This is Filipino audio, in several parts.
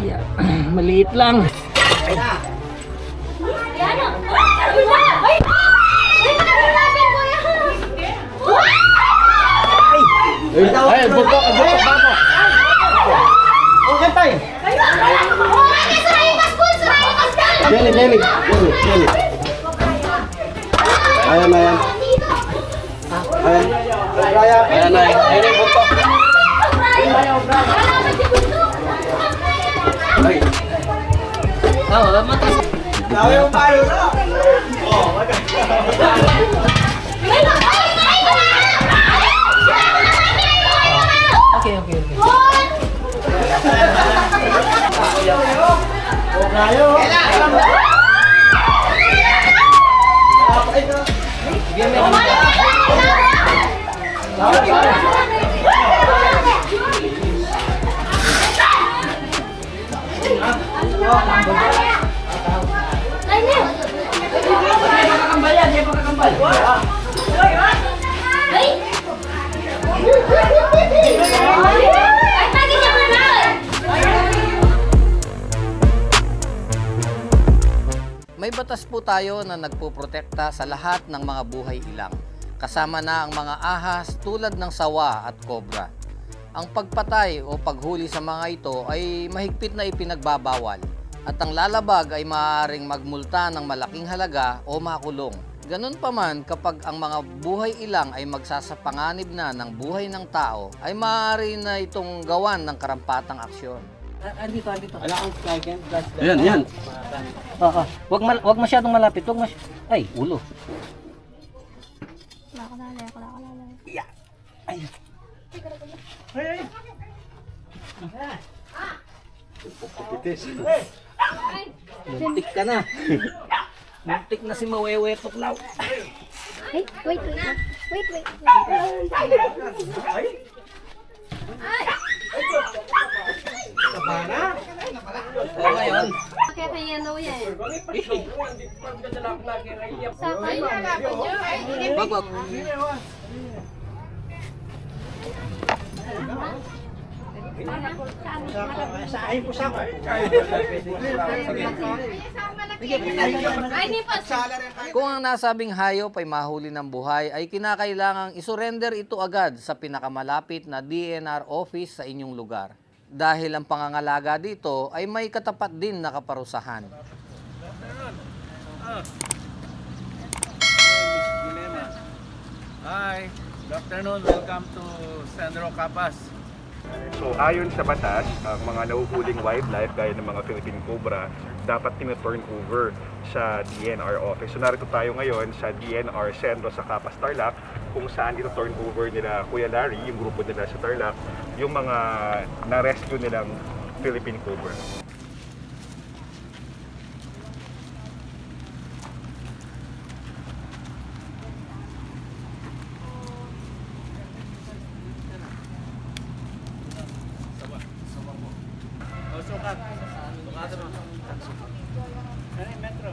Yeah. Maliit lang. Ay! Ay, bukok, bukok, Dami mo payo na. Okay, okay, okay. Ay, tayo na nagpoprotekta sa lahat ng mga buhay ilang. Kasama na ang mga ahas tulad ng sawa at kobra. Ang pagpatay o paghuli sa mga ito ay mahigpit na ipinagbabawal at ang lalabag ay maaaring magmulta ng malaking halaga o makulong. Ganun pa man kapag ang mga buhay ilang ay magsasapanganib na ng buhay ng tao ay maaari na itong gawan ng karampatang aksyon. Andito, andito. Wala akong flag and flash. Yan, yan. Oo, oh, wag, mal wag masyadong malapit. Wag mas Ay, ulo. Muntik ka na. Muntik na si Mawewe Tuklaw. Ay, wait, wait. Wait, wait. O ngayon, Kaya kaya daw yan. Sa kanya. Wag, wag. Sahin po sa ako. Ay, di pa. Kung ang nasabing hayop ay mahuli ng buhay, ay kinakailangang isurrender ito agad sa pinakamalapit na DNR office sa inyong lugar. Dahil ang pangangalaga dito ay may katapat din na kaparusahan. Hi, good afternoon. Welcome to Sandro Capas. So ayon sa batas, ang mga nahuhuling wildlife gaya ng mga Philippine Cobra dapat tine-turn over sa DNR office. So narito tayo ngayon sa DNR Sentro sa Capas Tarlac kung saan ito turn over nila Kuya Larry, yung grupo nila sa Tarlac, yung mga na-rescue nilang Philippine Cobra. Sukat. Sukat mo. Ano yung metro?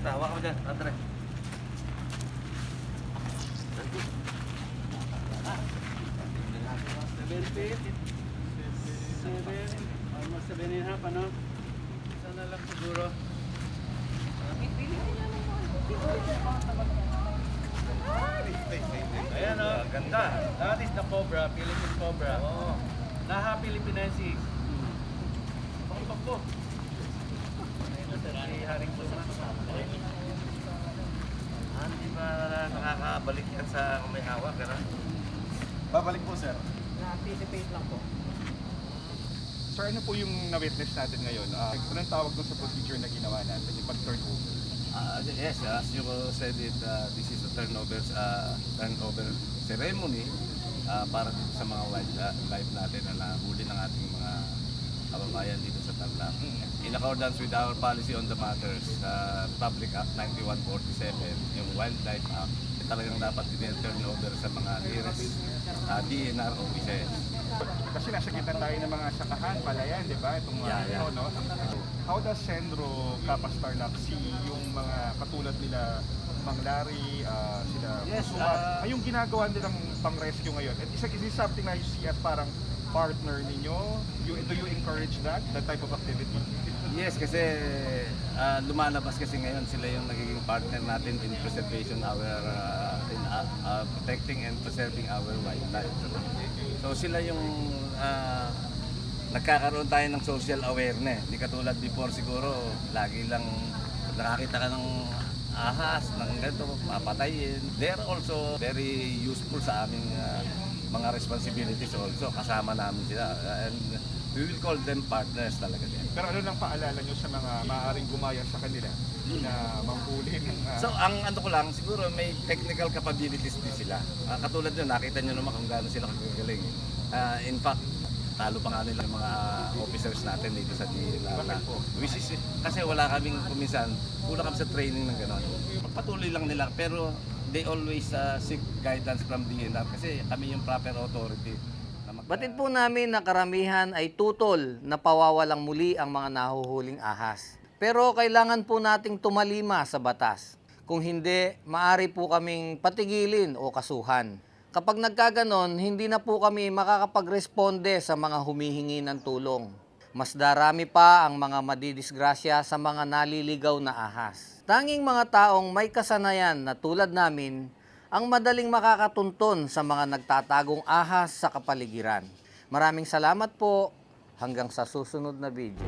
Tawa ka dyan. Andre. Seven feet. Seven. Almost seven and a half, ano? Sana lang siguro. Ayan o, ganda. That is the Cobra, Philippine Cobra. Oo. Naha Philippinensis. Pangpag po. Na si Haring Suma. Ah, Hindi ba nakakabalik yan sa may hawak? Babalik po sir. Na-anticipate lang po. Sir, ano po yung na-witness natin ngayon? Uh, anong tawag doon sa procedure na ginawa natin, yung pag-turn over? Uh, yes, as you said it, uh, this is a turnover, uh, turnover ceremony uh, para dito sa mga wildlife natin na nahuli ng ating mga kababayan dito sa Tarlac. In accordance with our policy on the matters, uh, Republic Act 9147, yung Wildlife Act, talagang dapat din-turn over sa mga nearest uh, DNR offices. Kasi nasa gitna tayo ng mga sakahan, palayan, di ba? Itong mga Yeah, yeah. ano, no? How does Sendro Capas Tarlac see yung mga katulad nila Mang Larry, ah, sila Yes, Kusuma. ah, Ay, yung ginagawa nilang pang-rescue ngayon, and is, is this something na you see as parang partner ninyo? You, do you encourage that, that type of activity? Yes, kasi ah, lumalabas kasi ngayon sila yung nagiging partner natin in preservation our uh, uh, uh, protecting and preserving our wildlife. So sila yung ah, nagkakaroon tayo ng social awareness. Hindi katulad before siguro, lagi lang nakakita ka ng ahas, ng ganito, papatayin. They are also very useful sa aming ah, mga responsibilities also. Kasama namin sila. And we will call them partners talaga din. Pero ano lang paalala nyo sa mga maaaring gumaya sa kanila na manghuli ng... ah, So ang ano ko lang, siguro may technical capabilities din sila. Ah, katulad nyo, nakita nyo naman kung gaano sila kagagaling. Ah, in fact, talo pa nga nila yung mga officers natin dito sa DNR. Which is, kasi wala kaming kumisan, kulang kami sa training ng gano'n. Patuloy lang nila, pero they always ah, seek guidance from DNR kasi kami yung proper authority. na mag- Batid po namin na karamihan ay tutol na pawawalang muli ang mga nahuhuling ahas. Pero kailangan po nating tumalima sa batas. Kung hindi, maari po kaming patigilin o kasuhan. Kapag nagkaganon, hindi na po kami makakapagresponde sa mga humihingi ng tulong. Mas darami pa ang mga madidisgrasya sa mga naliligaw na ahas. Tanging mga taong may kasanayan na tulad namin ang madaling makakatunton sa mga nagtatagong ahas sa kapaligiran. Maraming salamat po. Hanggang sa susunod na video.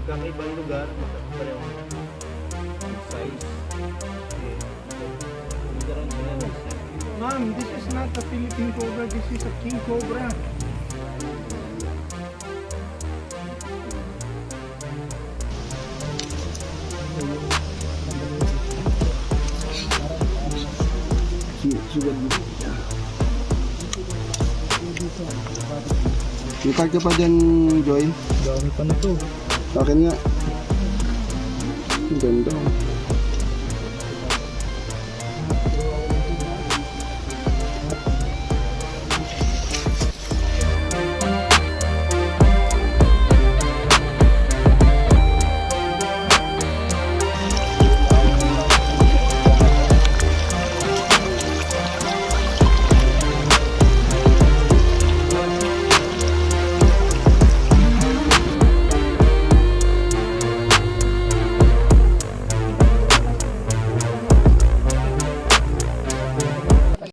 Magkakaibang lugar, size. Ma'am, this is not a Philippine cobra, this is a king cobra. May card ka pa dyan, Joy? Dami pa na to. Sa akin nga. Ang ganda. oh.